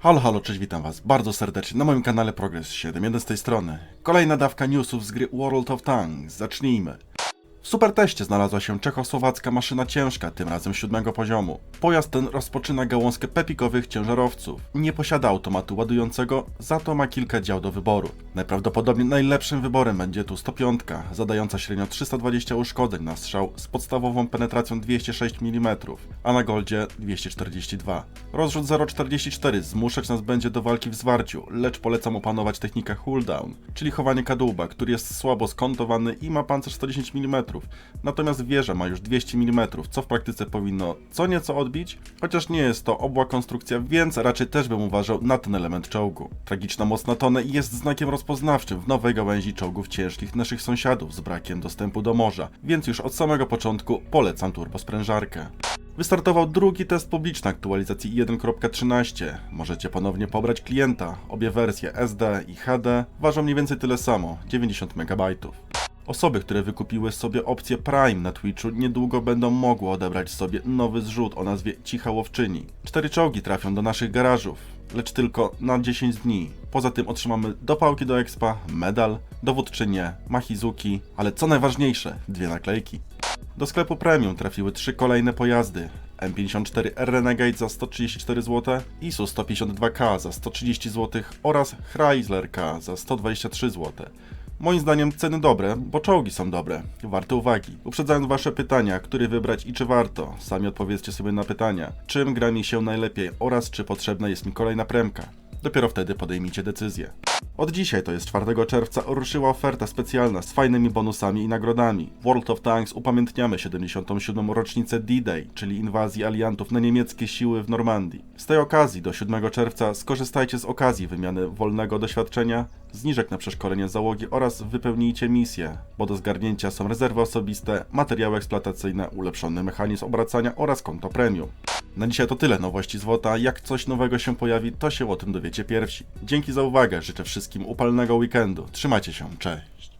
Halo, halo, cześć, witam was bardzo serdecznie na moim kanale Progress 7, z tej strony. Kolejna dawka newsów z gry World of Tanks. Zacznijmy. W superteście znalazła się czechosłowacka maszyna ciężka, tym razem siódmego poziomu. Pojazd ten rozpoczyna gałązkę pepikowych ciężarowców. Nie posiada automatu ładującego, za to ma kilka dział do wyboru. Najprawdopodobniej najlepszym wyborem będzie tu 105, zadająca średnio 320 uszkodzeń na strzał z podstawową penetracją 206 mm, a na goldzie 242. Rozrzut 0,44 zmuszać nas będzie do walki w zwarciu, lecz polecam opanować technikę cooldown, czyli chowanie kadłuba, który jest słabo skontowany i ma pancerz 110 mm, natomiast wieża ma już 200 mm, co w praktyce powinno co nieco odbić, chociaż nie jest to obła konstrukcja, więc raczej też bym uważał na ten element czołgu. Tragiczna moc na tonę jest znakiem rozpoznawczym w nowej gałęzi czołgów ciężkich naszych sąsiadów z brakiem dostępu do morza, więc już od samego początku polecam turbosprężarkę. Wystartował drugi test publiczny aktualizacji 1.13. Możecie ponownie pobrać klienta. Obie wersje SD i HD ważą mniej więcej tyle samo 90 MB. Osoby, które wykupiły sobie opcję Prime na Twitchu, niedługo będą mogły odebrać sobie nowy zrzut o nazwie Cicha Łowczyni. Cztery czołgi trafią do naszych garażów, lecz tylko na 10 dni. Poza tym otrzymamy dopałki do expa, medal, dowódczynię, machizuki, ale co najważniejsze, dwie naklejki. Do sklepu premium trafiły trzy kolejne pojazdy. M54 R Renegade za 134 zł, ISU 152K za 130 zł oraz Chrysler K za 123 zł. Moim zdaniem ceny dobre, bo czołgi są dobre. Warte uwagi. Uprzedzając wasze pytania, który wybrać i czy warto, sami odpowiedzcie sobie na pytania. Czym gra mi się najlepiej oraz czy potrzebna jest mi kolejna premka. Dopiero wtedy podejmijcie decyzję. Od dzisiaj, to jest 4 czerwca, ruszyła oferta specjalna z fajnymi bonusami i nagrodami. W World of Tanks upamiętniamy 77. rocznicę D-Day, czyli inwazji aliantów na niemieckie siły w Normandii. Z tej okazji do 7 czerwca skorzystajcie z okazji wymiany wolnego doświadczenia, zniżek na przeszkolenie załogi oraz wypełnijcie misję, bo do zgarnięcia są rezerwy osobiste, materiały eksploatacyjne, ulepszony mechanizm obracania oraz konto premium. Na dzisiaj to tyle nowości z WOTA. Jak coś nowego się pojawi, to się o tym dowiecie pierwsi. Dzięki za uwagę, życzę wszystkim upalnego weekendu. Trzymajcie się, cześć.